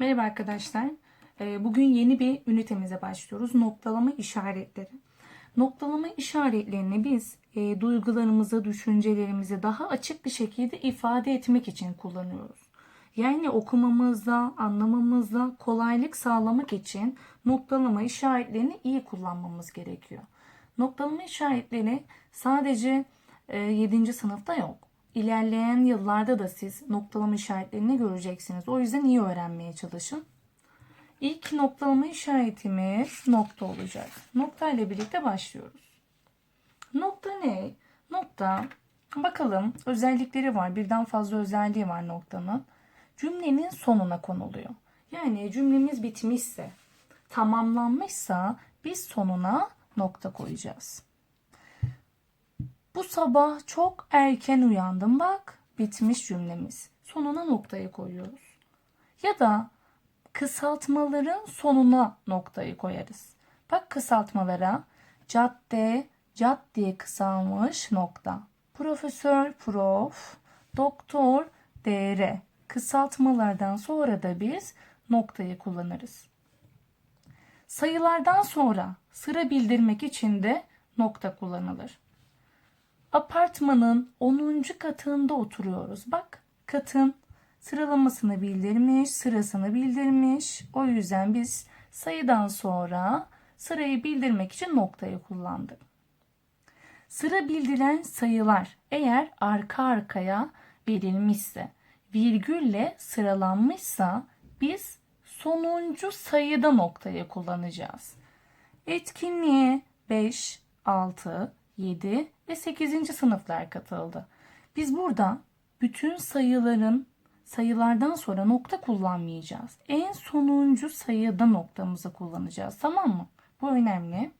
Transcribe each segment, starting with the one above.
Merhaba arkadaşlar. Ee, Bugün yeni bir ünitemize başlıyoruz. Noktalama işaretleri. Noktalama işaretlerini biz e, duygularımızı, düşüncelerimizi daha açık bir şekilde ifade etmek için kullanıyoruz. Yani okumamızda, anlamamızda kolaylık sağlamak için noktalama işaretlerini iyi kullanmamız gerekiyor. Noktalama işaretleri sadece e, 7. sınıfta yok. İlerleyen yıllarda da siz noktalama işaretlerini göreceksiniz. O yüzden iyi öğrenmeye çalışın. İlk noktalama işaretimiz nokta olacak. Nokta ile birlikte başlıyoruz. Nokta ne? Nokta bakalım özellikleri var. Birden fazla özelliği var noktanın. Cümlenin sonuna konuluyor. Yani cümlemiz bitmişse, tamamlanmışsa biz sonuna nokta koyacağız. Bu sabah çok erken uyandım bak bitmiş cümlemiz. Sonuna noktayı koyuyoruz. Ya da kısaltmaların sonuna noktayı koyarız. Bak kısaltmalara cadde, cad diye kısalmış nokta. Profesör, prof, doktor, dr. Kısaltmalardan sonra da biz noktayı kullanırız. Sayılardan sonra sıra bildirmek için de nokta kullanılır. Apartmanın 10. katında oturuyoruz. Bak katın sıralamasını bildirmiş, sırasını bildirmiş. O yüzden biz sayıdan sonra sırayı bildirmek için noktayı kullandık. Sıra bildiren sayılar eğer arka arkaya verilmişse, virgülle sıralanmışsa biz sonuncu sayıda noktayı kullanacağız. Etkinliğe 5, 6, 7 ve 8. sınıflar katıldı. Biz burada bütün sayıların sayılardan sonra nokta kullanmayacağız. En sonuncu sayıda noktamızı kullanacağız. Tamam mı? Bu önemli.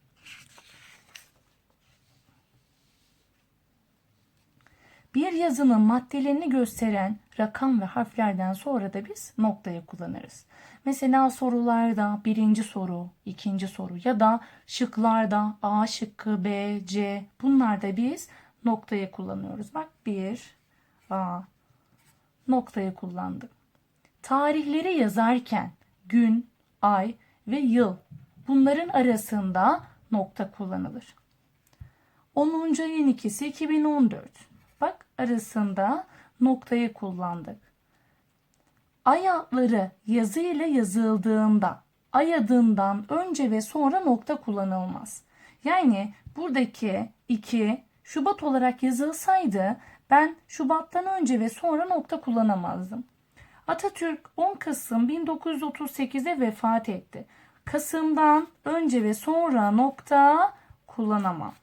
Bir yazının maddelerini gösteren rakam ve harflerden sonra da biz noktayı kullanırız. Mesela sorularda birinci soru, ikinci soru ya da şıklarda A şıkkı, B, C bunlarda biz noktayı kullanıyoruz. Bak bir A noktayı kullandık. Tarihleri yazarken gün, ay ve yıl bunların arasında nokta kullanılır. 10. ayın ikisi 2014. Arasında noktayı kullandık. Ay adları yazı ile yazıldığında ay önce ve sonra nokta kullanılmaz. Yani buradaki 2 Şubat olarak yazılsaydı ben Şubat'tan önce ve sonra nokta kullanamazdım. Atatürk 10 Kasım 1938'de vefat etti. Kasım'dan önce ve sonra nokta kullanamam.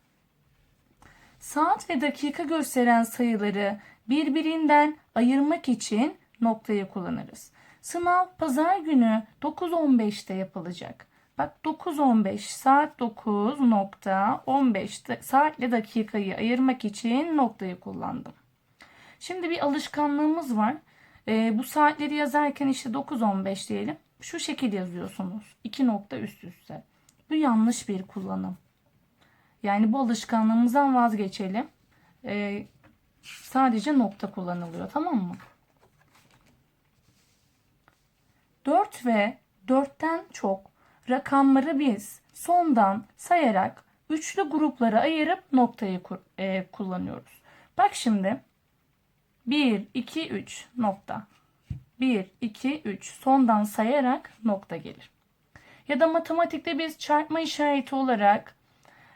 Saat ve dakika gösteren sayıları birbirinden ayırmak için noktayı kullanırız. Sınav pazar günü 9.15'te yapılacak. Bak 9.15 saat 9.15 saatle dakikayı ayırmak için noktayı kullandım. Şimdi bir alışkanlığımız var. Ee, bu saatleri yazarken işte 9.15 diyelim. Şu şekil yazıyorsunuz. İki nokta üst üste. Bu yanlış bir kullanım. Yani bu alışkanlığımızdan vazgeçelim. Ee, sadece nokta kullanılıyor. Tamam mı? 4 ve 4'ten çok rakamları biz sondan sayarak üçlü gruplara ayırıp noktayı e, kullanıyoruz. Bak şimdi 1, 2, 3 nokta. 1, 2, 3 sondan sayarak nokta gelir. Ya da matematikte biz çarpma işareti olarak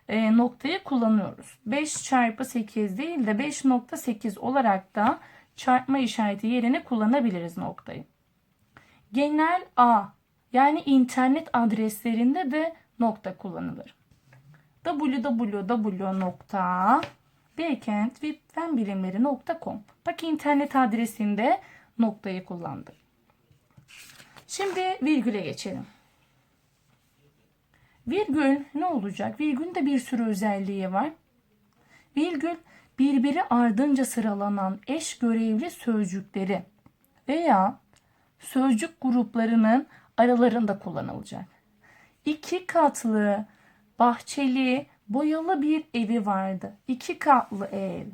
e, noktayı kullanıyoruz. 5 çarpı 8 değil de 5.8 olarak da çarpma işareti yerine kullanabiliriz noktayı. Genel A yani internet adreslerinde de nokta kullanılır. www.beykentfenbilimleri.com Bak internet adresinde noktayı kullandık. Şimdi virgüle geçelim. Virgül ne olacak? Virgülün de bir sürü özelliği var. Virgül birbiri ardınca sıralanan eş görevli sözcükleri veya sözcük gruplarının aralarında kullanılacak. İki katlı, bahçeli, boyalı bir evi vardı. İki katlı ev,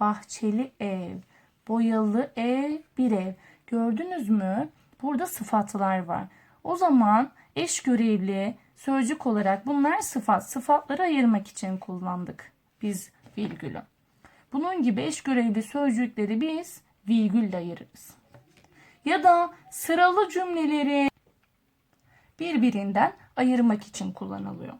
bahçeli ev, boyalı ev, bir ev. Gördünüz mü? Burada sıfatlar var. O zaman eş görevli sözcük olarak bunlar sıfat. Sıfatları ayırmak için kullandık biz virgülü. Bunun gibi eş görevli sözcükleri biz virgülle ayırırız. Ya da sıralı cümleleri birbirinden ayırmak için kullanılıyor.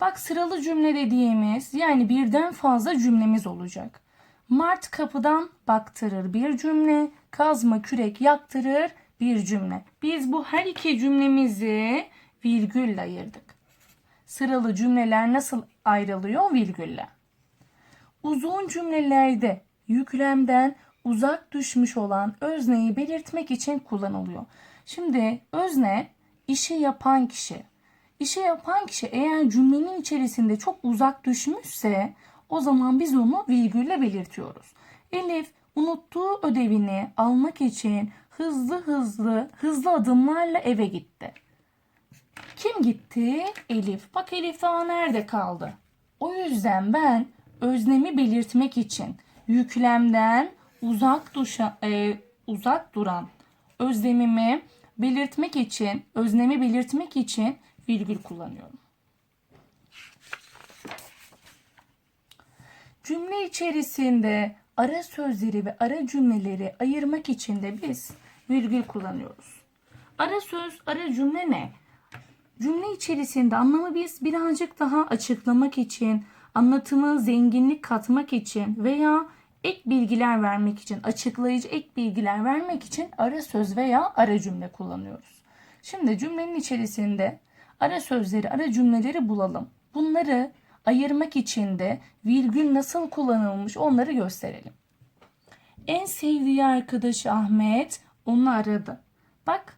Bak sıralı cümle dediğimiz yani birden fazla cümlemiz olacak. Mart kapıdan baktırır bir cümle, kazma kürek yaktırır bir cümle. Biz bu her iki cümlemizi virgülle ayırdık. Sıralı cümleler nasıl ayrılıyor? Virgülle. Uzun cümlelerde yüklemden uzak düşmüş olan özneyi belirtmek için kullanılıyor. Şimdi özne işi yapan kişi. İşi yapan kişi eğer cümlenin içerisinde çok uzak düşmüşse o zaman biz onu virgülle belirtiyoruz. Elif unuttuğu ödevini almak için hızlı hızlı hızlı adımlarla eve gitti. Kim gitti? Elif. Bak Elif daha nerede kaldı? O yüzden ben öznemi belirtmek için yüklemden uzak duşa, e, uzak duran özlemimi belirtmek için, öznemi belirtmek için virgül kullanıyorum. Cümle içerisinde ara sözleri ve ara cümleleri ayırmak için de biz virgül kullanıyoruz. Ara söz, ara cümle ne? Cümle içerisinde anlamı biz birazcık daha açıklamak için, anlatımı zenginlik katmak için veya ek bilgiler vermek için, açıklayıcı ek bilgiler vermek için ara söz veya ara cümle kullanıyoruz. Şimdi cümlenin içerisinde ara sözleri, ara cümleleri bulalım. Bunları ayırmak için de virgül nasıl kullanılmış onları gösterelim. En sevdiği arkadaşı Ahmet onu aradı. Bak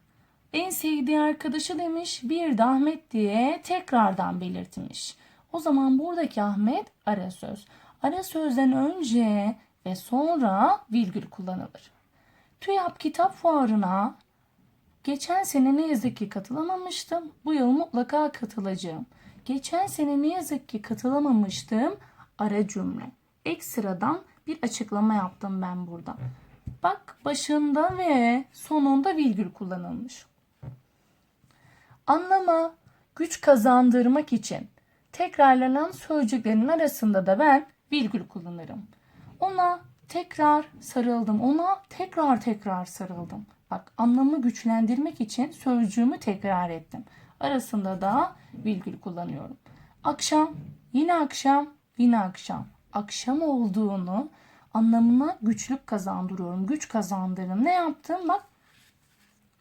en sevdiği arkadaşı demiş bir de Ahmet diye tekrardan belirtmiş. O zaman buradaki Ahmet ara söz. Ara sözden önce ve sonra virgül kullanılır. TÜYAP kitap fuarına geçen sene ne yazık ki katılamamıştım. Bu yıl mutlaka katılacağım. Geçen sene ne yazık ki katılamamıştım. Ara cümle. Ekstradan bir açıklama yaptım ben burada. Bak başında ve sonunda virgül kullanılmış. Anlama güç kazandırmak için tekrarlanan sözcüklerin arasında da ben virgül kullanırım. Ona tekrar sarıldım. Ona tekrar tekrar sarıldım. Bak anlamı güçlendirmek için sözcüğümü tekrar ettim. Arasında da virgül kullanıyorum. Akşam, yine akşam, yine akşam. Akşam olduğunu anlamına güçlük kazandırıyorum. Güç kazandırın. Ne yaptım? Bak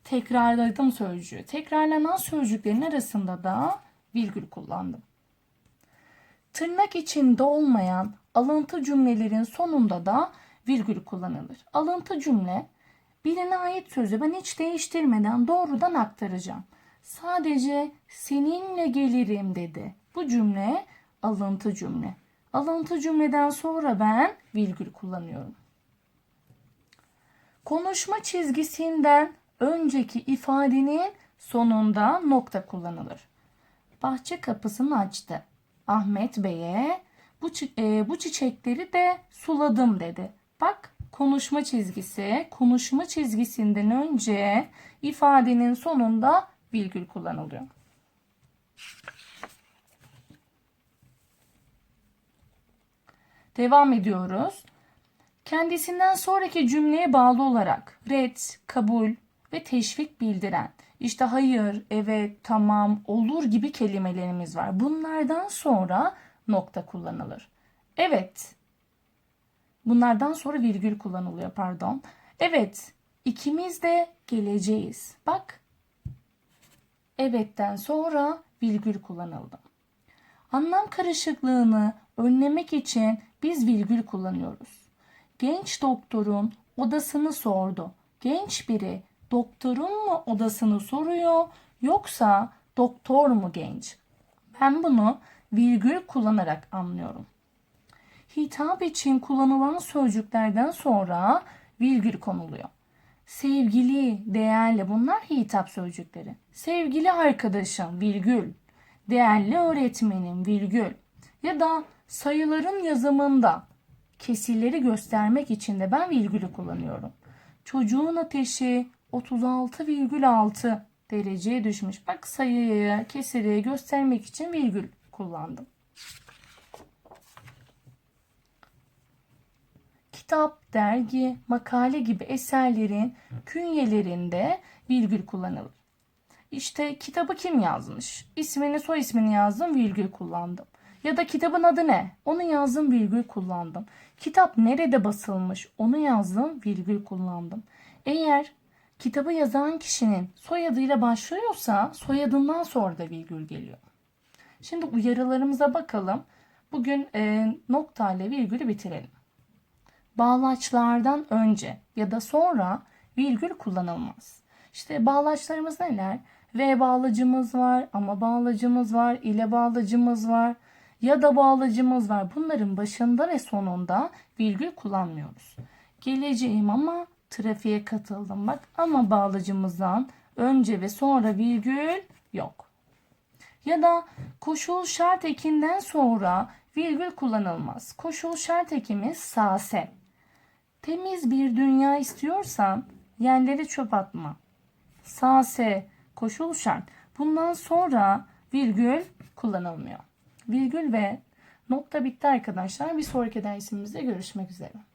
tekrarladım sözcüğü. Tekrarlanan sözcüklerin arasında da virgül kullandım. Tırnak içinde olmayan alıntı cümlelerin sonunda da virgül kullanılır. Alıntı cümle birine ait sözü ben hiç değiştirmeden doğrudan aktaracağım. Sadece seninle gelirim dedi. Bu cümle alıntı cümle. Alıntı cümleden sonra ben virgül kullanıyorum. Konuşma çizgisinden önceki ifadenin sonunda nokta kullanılır. Bahçe kapısını açtı. Ahmet Bey'e bu, e, bu çiçekleri de suladım dedi. Bak konuşma çizgisi, konuşma çizgisinden önce ifadenin sonunda virgül kullanılıyor. Devam ediyoruz. Kendisinden sonraki cümleye bağlı olarak red, kabul ve teşvik bildiren işte hayır, evet, tamam, olur gibi kelimelerimiz var. Bunlardan sonra nokta kullanılır. Evet. Bunlardan sonra virgül kullanılıyor pardon. Evet, ikimiz de geleceğiz. Bak. Evetten sonra virgül kullanıldı. Anlam karışıklığını önlemek için biz virgül kullanıyoruz. Genç doktorun odasını sordu. Genç biri doktorun mu odasını soruyor yoksa doktor mu genç? Ben bunu virgül kullanarak anlıyorum. Hitap için kullanılan sözcüklerden sonra virgül konuluyor. Sevgili, değerli bunlar hitap sözcükleri. Sevgili arkadaşım virgül. Değerli öğretmenim virgül. Ya da sayıların yazımında kesirleri göstermek için de ben virgülü kullanıyorum. Çocuğun ateşi 36,6 dereceye düşmüş. Bak sayıyı, kesiri göstermek için virgül kullandım. Kitap, dergi, makale gibi eserlerin künyelerinde virgül kullanılır. İşte kitabı kim yazmış? İsmini, soy ismini yazdım, virgül kullandım. Ya da kitabın adı ne? Onu yazdım, virgül kullandım. Kitap nerede basılmış? Onu yazdım, virgül kullandım. Eğer kitabı yazan kişinin soyadıyla başlıyorsa soyadından sonra da virgül geliyor. Şimdi uyarılarımıza bakalım. Bugün e, nokta ile virgülü bitirelim. Bağlaçlardan önce ya da sonra virgül kullanılmaz. İşte bağlaçlarımız neler? Ve bağlacımız var, ama bağlacımız var, ile bağlacımız var ya da bağlacımız var. Bunların başında ve sonunda virgül kullanmıyoruz. Geleceğim ama trafiğe katıldım. Bak ama bağlacımızdan önce ve sonra virgül yok. Ya da koşul şart ekinden sonra virgül kullanılmaz. Koşul şart ekimiz sase. Temiz bir dünya istiyorsan yerlere çöp atma. Sase koşul şart. Bundan sonra virgül kullanılmıyor. Virgül ve nokta bitti arkadaşlar. Bir sonraki dersimizde görüşmek üzere.